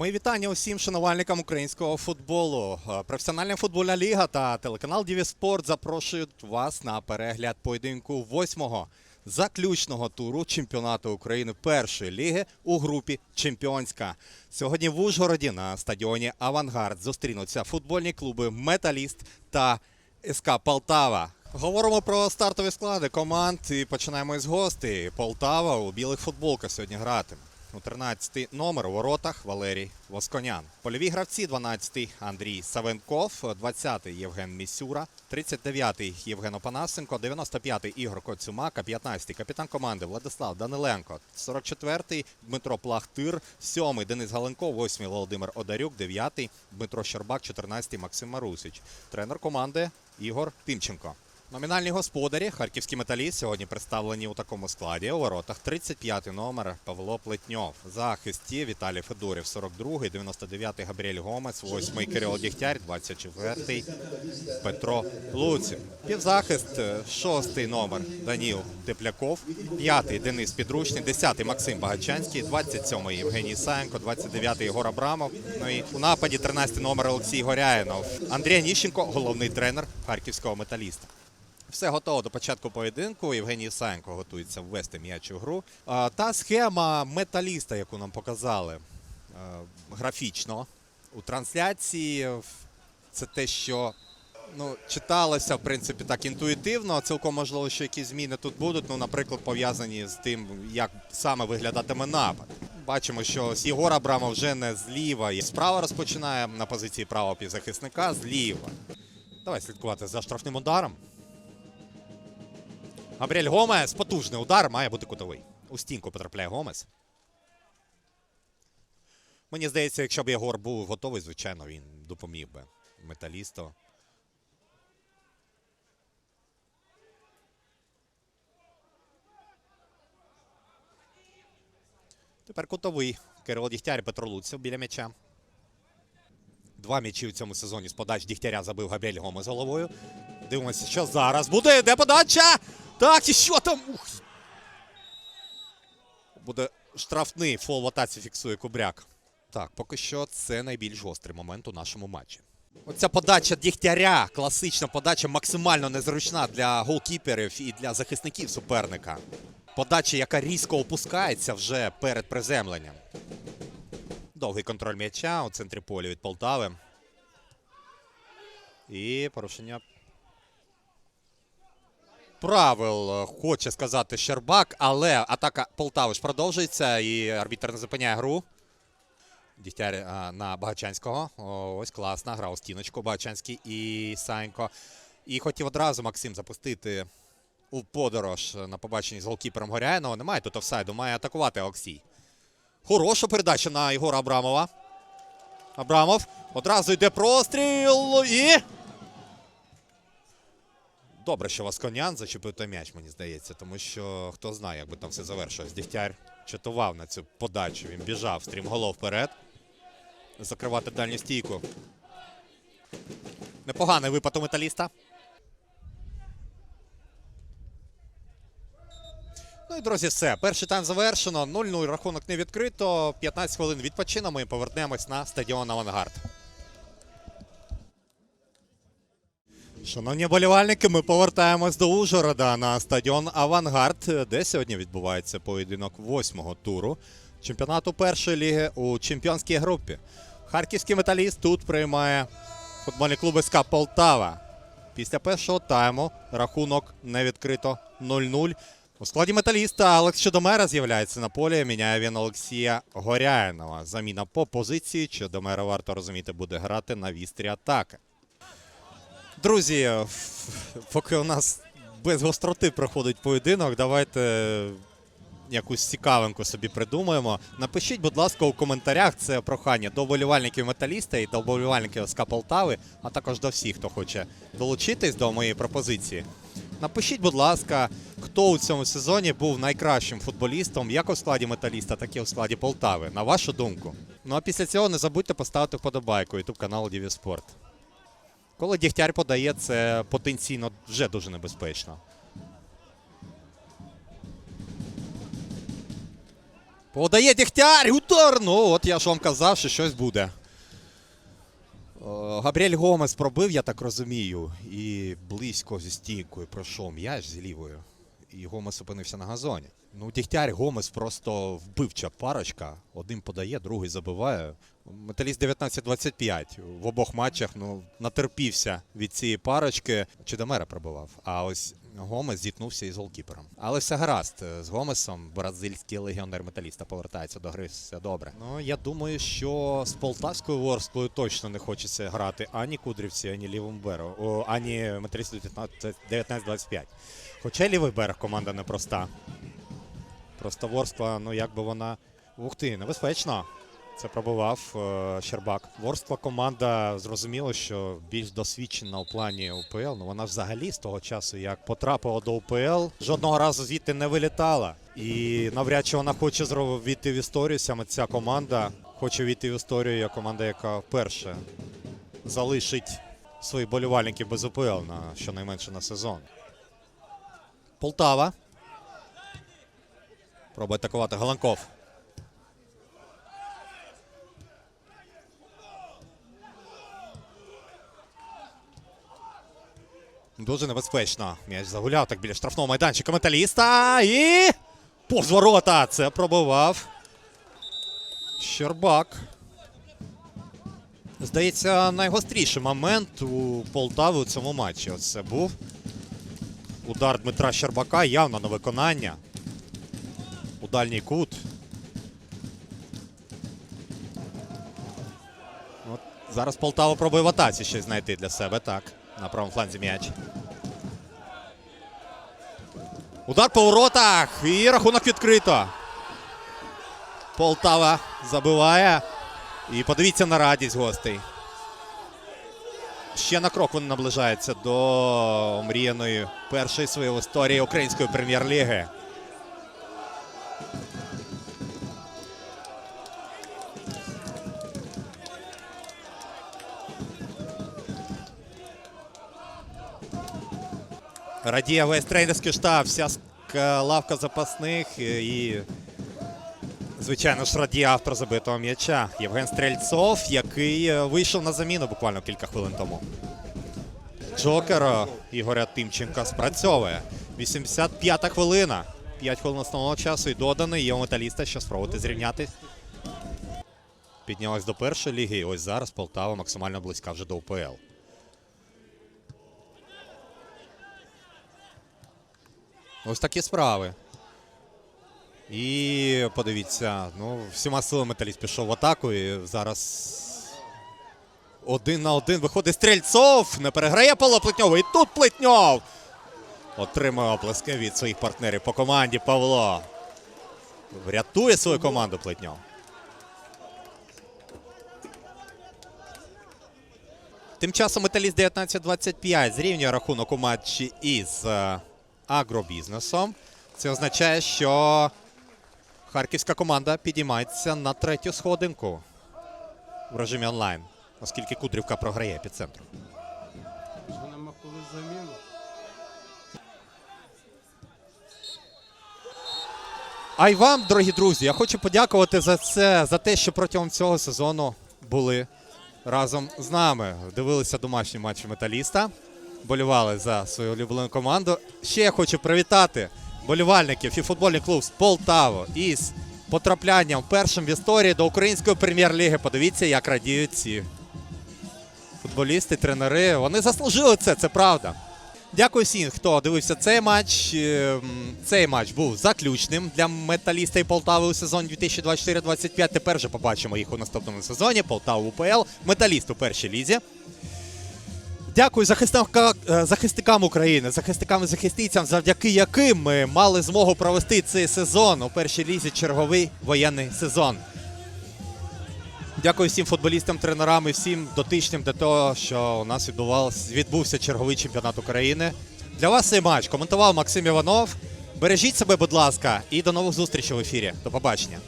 Мої вітання усім шанувальникам українського футболу. Е, Професіональна футбольна ліга та телеканал Діві Спорт запрошують вас на перегляд поєдинку восьмого заключного туру чемпіонату України першої ліги у групі Чемпіонська. Сьогодні в Ужгороді на стадіоні Авангард зустрінуться футбольні клуби Металіст та СК Полтава. Говоримо про стартові склади команд і починаємо із гостей. Полтава у білих футболках сьогодні гратиме. У 13 номер у воротах Валерій Восконян. Польові гравці 12-й Андрій Савенков, 20-й Євген Місюра, 39-й Євген Опанасенко, 95-й Ігор Коцюмак, 15-й капітан команди Владислав Даниленко, 44-й Дмитро Плахтир, 7-й Денис Галенко, 8-й Володимир Одарюк, 9-й Дмитро Щербак, 14-й Максим Марусич. Тренер команди Ігор Тимченко. Номінальні господарі харківські металіст сьогодні представлені у такому складі. У воротах 35-й номер Павло Плетньов. Захисті Віталій Федорів, 42-й, 99-й Габріель Гомес, 8-й Кирило Дігтяр, 24-й Петро Луців. Півзахист, 6-й номер Даніл Тепляков, 5-й Денис Підручний, 10-й Максим Багачанський, 27-й Євгеній Саєнко, 29-й Єгор Абрамов. Ну і у нападі 13-й номер Олексій Горяєнов. Андрій Ніщенко, головний тренер харківського металіста. Все готово до початку поєдинку. Євгеній Саєнко готується ввести м'яч у гру. Та схема металіста, яку нам показали графічно у трансляції, це те, що ну, читалося, в принципі, так інтуїтивно. Цілком можливо, що якісь зміни тут будуть. Ну, наприклад, пов'язані з тим, як саме виглядатиме напад. Бачимо, що Єгор Абрамов вже не зліва і справа розпочинає на позиції правого півзахисника зліва. Давай слідкувати за штрафним ударом. Габріель Гомес. Потужний удар має бути кутовий. У стінку потрапляє Гомес. Мені здається, якщо б Єгор був готовий, звичайно, він допоміг би металісту. Тепер кутовий. Кирило Дігтяр, Петро Луців біля м'яча. Два м'ячі у цьому сезоні з подач Дігтяря забив Габріель Гомес головою. Дивимося, що зараз буде. Де подача? Так, і що там? Ух. Буде штрафний фол в атаці фіксує Кубряк. Так, поки що це найбільш гострий момент у нашому матчі. Оця подача Дігтяря, класична подача, максимально незручна для голкіперів і для захисників суперника. Подача, яка різко опускається вже перед приземленням. Довгий контроль м'яча у центрі поля від Полтави. І порушення правил, е, хоче сказати Щербак, але атака Полтави ж продовжується і арбітр не зупиняє гру. Дігтяр на Багачанського. Ось класна гра у стіночку Багачанський і Санько. І хотів одразу Максим запустити у подорож на побаченні з голкіпером Горяєнова. Немає тут офсайду, має атакувати Олексій. Хороша передача на Єгора Абрамова. Абрамов одразу йде простріл і. Добре, що Васконян зачепив той м'яч, мені здається, тому що хто знає, як би там все завершилось. Дігтяр чатував на цю подачу. Він біжав стрімголов вперед. Закривати дальню стійку. Непоганий випад у металіста. Ну і друзі, все. Перший тайм завершено. 0-0. Рахунок не відкрито. 15 хвилин відпочинемо і повернемось на стадіон Авангард. Шановні болівальники, ми повертаємось до Ужгорода на стадіон Авангард, де сьогодні відбувається поєдинок восьмого туру чемпіонату першої ліги у чемпіонській групі. Харківський металіст тут приймає футбольний клуб СК Полтава. Після першого тайму рахунок не відкрито 0-0. У складі металіста Олекс Чудомера з'являється на полі. Міняє він Олексія Горяєнова. Заміна по позиції. Чудомера, варто розуміти, буде грати на вістрі атаки. Друзі, поки у нас без гостроти проходить поєдинок, давайте якусь цікавинку собі придумаємо. Напишіть, будь ласка, у коментарях це прохання до вболівальників металіста і до вболівальників СК Полтави, а також до всіх, хто хоче долучитись до моєї пропозиції. Напишіть, будь ласка, хто у цьому сезоні був найкращим футболістом як у складі металіста, так і у складі Полтави. На вашу думку. Ну а після цього не забудьте поставити вподобайку YouTube каналу Діві Спорт. Коли Дігтяр подає, це потенційно вже дуже небезпечно. Подає Дігтяр, удар! Ну, от я ж вам казав, що щось буде. О, Габріель Гомес пробив, я так розумію, і близько зі стійкою пройшов м'яч з лівою. І Гомес опинився на газоні. Ну, Дігтяр Гомес просто вбивча парочка. Один подає, другий забиває. Металіст 19-25 в обох матчах ну, натерпівся від цієї парочки. Чудомера пробивав. А ось Гомес зіткнувся із голкіпером. Але все гаразд. З Гомесом бразильський легіонер металіста повертається до гри. Все добре. Ну я думаю, що з полтавською ворсклою точно не хочеться грати ані Кудрівці, ані о, ані металісту 19-25. Хоча лівий берег команда непроста. Просто Ворскла, ну як би вона. Ух ти, небезпечно. Це пробував е, Щербак. Ворскла команда зрозуміло, що більш досвідчена у плані УПЛ. Ну вона взагалі з того часу, як потрапила до УПЛ, жодного разу звідти не вилітала. І навряд чи вона хоче війти в історію. Саме ця команда хоче війти в історію як команда, яка вперше залишить своїх болівальників без УПЛ на щонайменше на сезон. Полтава. Пробує атакувати Галанков. Дуже небезпечно. М'яч загуляв так біля штрафного майданчика металіста. І. Повз ворота. Це пробивав. Щербак. Здається, найгостріший момент у Полтави у цьому матчі. Оце був. Удар Дмитра Щербака явно на виконання. У дальній кут. От зараз Полтава пробує в атаці щось знайти для себе. Так. На правому фланзі м'яч. Удар по воротах. І рахунок відкрито. Полтава забиває. І подивіться на радість гостей. Ще на крок вони наближаються до омріяної першої своєї історії української прем'єр-ліги. Радіє весь тренерський штаб, вся лавка запасних е, і, звичайно ж, радіє автор забитого м'яча Євген Стрельцов, який е, вийшов на заміну буквально кілька хвилин тому. Джокер е, Ігоря Тимченка спрацьовує. 85-та хвилина. 5 хвилин основного часу і доданий. У металіста, що спробувати зрівняти. Піднялась до першої ліги. І ось зараз Полтава максимально близька вже до УПЛ. Ось такі справи. І подивіться, ну, всіма силами металіст пішов в атаку. І зараз один на один виходить Стрельцов. Не переграє Павло Плетньова. І тут Плетньов. Отримує оплески від своїх партнерів по команді Павло. Врятує свою команду Плетньов. Тим часом металіст 19-25 зрівнює рахунок у матчі із е, агробізнесом. Це означає, що харківська команда підіймається на третю сходинку в режимі онлайн, оскільки Кудрівка програє коли заміну. А й вам, дорогі друзі, я хочу подякувати за це, за те, що протягом цього сезону були разом з нами. Дивилися домашні матчі металіста, болівали за свою улюблену команду. Ще я хочу привітати болівальників і футбольний клуб з Полтаво із потраплянням першим в історії до української прем'єр-ліги. Подивіться, як радіють ці футболісти, тренери. Вони заслужили це, це правда. Дякую всім, хто дивився цей матч. Е, Цей матч був заключним для металіста і Полтави у сезоні 2024-25. Тепер вже побачимо їх у наступному сезоні. Полтава УПЛ, металіст у першій лізі. Дякую захисникам, е, захисникам України, захисникам і захисницям, завдяки яким ми мали змогу провести цей сезон у першій лізі черговий воєнний сезон. Дякую всім футболістам, тренерам і всім дотичним до того, що у нас відбувся черговий чемпіонат України. Для вас цей матч коментував Максим Іванов. Бережіть себе, будь ласка, і до нових зустрічей в ефірі. До побачення.